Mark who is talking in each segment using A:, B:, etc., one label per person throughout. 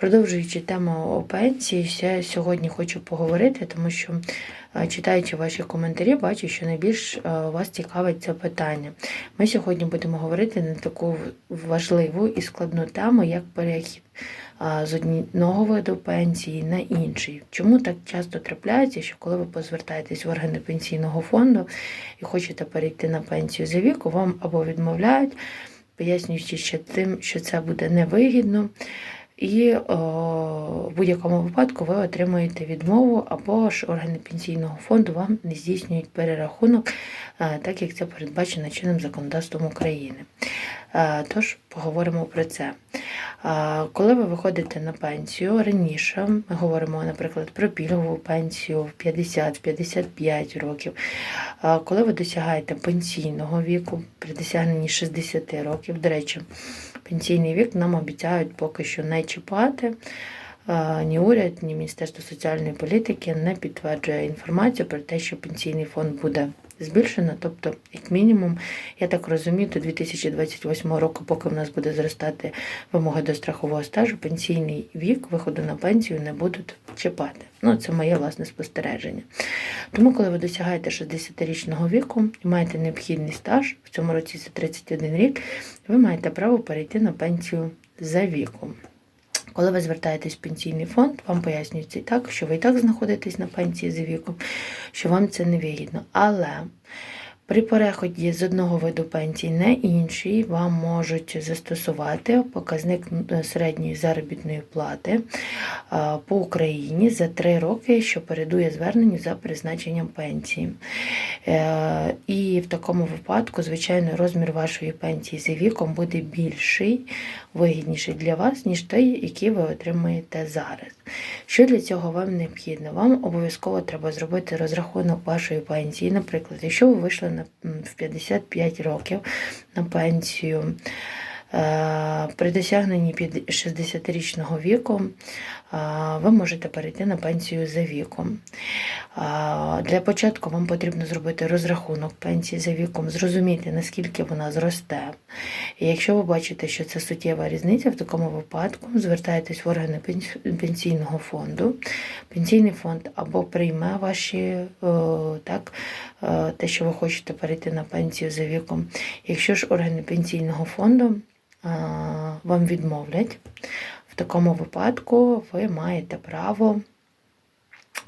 A: Продовжуючи тему пенсії, я сьогодні хочу поговорити, тому що е, читаючи ваші коментарі, бачу, що найбільш е, вас цікавить це питання. Ми сьогодні будемо говорити на таку важливу і складну тему, як перехід е, з одного виду пенсії на інший. Чому так часто трапляється, що коли ви позвертаєтесь в органи пенсійного фонду і хочете перейти на пенсію за віку, вам або відмовляють, пояснюючи ще тим, що це буде невигідно. І о, в будь-якому випадку ви отримуєте відмову, або ж органи пенсійного фонду вам не здійснюють перерахунок, е, так як це передбачено чинним законодавством України. Е, Тож поговоримо про це. Е, Коли ви виходите на пенсію раніше, ми говоримо, наприклад, про пільгову пенсію в 50-55 років. Е, Коли ви досягаєте пенсійного віку при досягненні 60 років, до речі, пенсійний вік нам обіцяють поки що не чіпати. Е, Ні уряд, ні Міністерство соціальної політики не підтверджує інформацію про те, що пенсійний фонд буде збільшено. Тобто, як мінімум, я так розумію, до 2028 року, поки в нас буде зростати вимоги до страхового стажу, пенсійний вік виходу на пенсію не будуть чіпати. Ну, це моє власне спостереження. Тому, коли ви досягаєте 60-річного віку і маєте необхідний стаж, в цьому році це 31 рік, ви маєте право перейти на пенсію за віком. Коли ви звертаєтесь в пенсійний фонд, вам пояснюється і так, що ви і так знаходитесь на пенсії за віком, що вам це не вигідно. Але при переході з одного виду пенсії на інший вам можуть застосувати показник середньої заробітної плати по Україні за три роки, що передує зверненню за призначенням пенсії. Е, І в такому випадку, звичайно, розмір вашої пенсії за віком буде більший, вигідніший для вас, ніж той, який ви отримуєте зараз. Що для цього вам необхідно? Вам обов'язково треба зробити розрахунок вашої пенсії. Наприклад, якщо ви вийшли в 55 років на пенсію. Е, При досягненні під- 60-річного віку е, ви можете перейти на пенсію за віком. Для початку вам потрібно зробити розрахунок пенсії за віком, зрозуміти, наскільки вона зросте. І якщо ви бачите, що це суттєва різниця, в такому випадку звертайтесь в органи пенсійного фонду. Пенсійний фонд або прийме ваші так, е, те, що ви хочете перейти на пенсію за віком. Якщо ж органи пенсійного фонду вам відмовлять, в такому випадку ви маєте право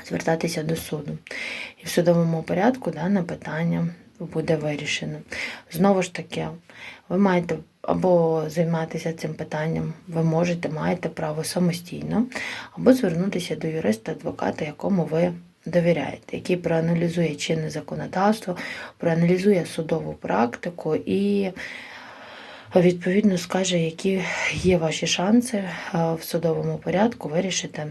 A: звертатися до суду. І в судовому порядку дане питання буде вирішено. Знову ж таки, ви маєте або займатися цим питанням, ви можете, маєте право самостійно, або звернутися до юриста-адвоката, якому ви довіряєте, який проаналізує чинне законодавство, проаналізує судову практику і відповідно скаже, які є ваші шанси е, в судовому порядку вирішити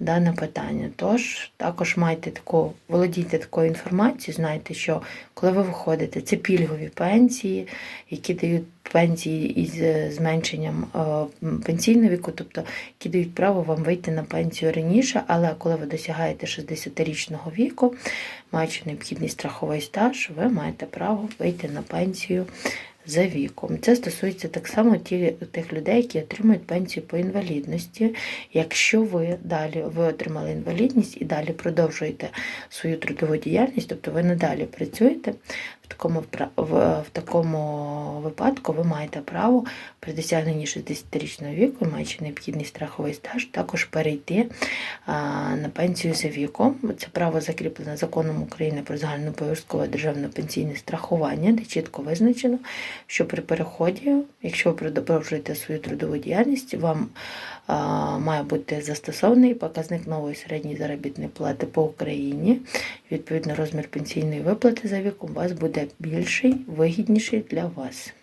A: дане питання. Тож також майте таку, володійте такою інформацією, знайте, що коли ви виходите, це пільгові пенсії, які дають пенсії із е, зменшенням е, пенсійного віку, тобто які дають право вам вийти на пенсію раніше, але коли ви досягаєте 60-річного віку, маючи необхідний страховий стаж, ви маєте право вийти на пенсію за віком. Це стосується так само тих людей, які отримують пенсію по інвалідності. Якщо ви далі ви отримали інвалідність і далі продовжуєте свою трудову діяльність, тобто ви надалі працюєте, такому, в, такому випадку ви маєте право при досягненні 60-річного віку, маючи необхідний страховий стаж, також перейти на пенсію за віком. Це право закріплене законом України про загальнообов'язкове державне пенсійне страхування, де чітко визначено, що при переході, якщо ви продовжуєте свою трудову діяльність, вам має бути застосований показник нової середньої заробітної плати по Україні. Відповідно, розмір пенсійної виплати за віком у вас буде більший, вигідніший для вас.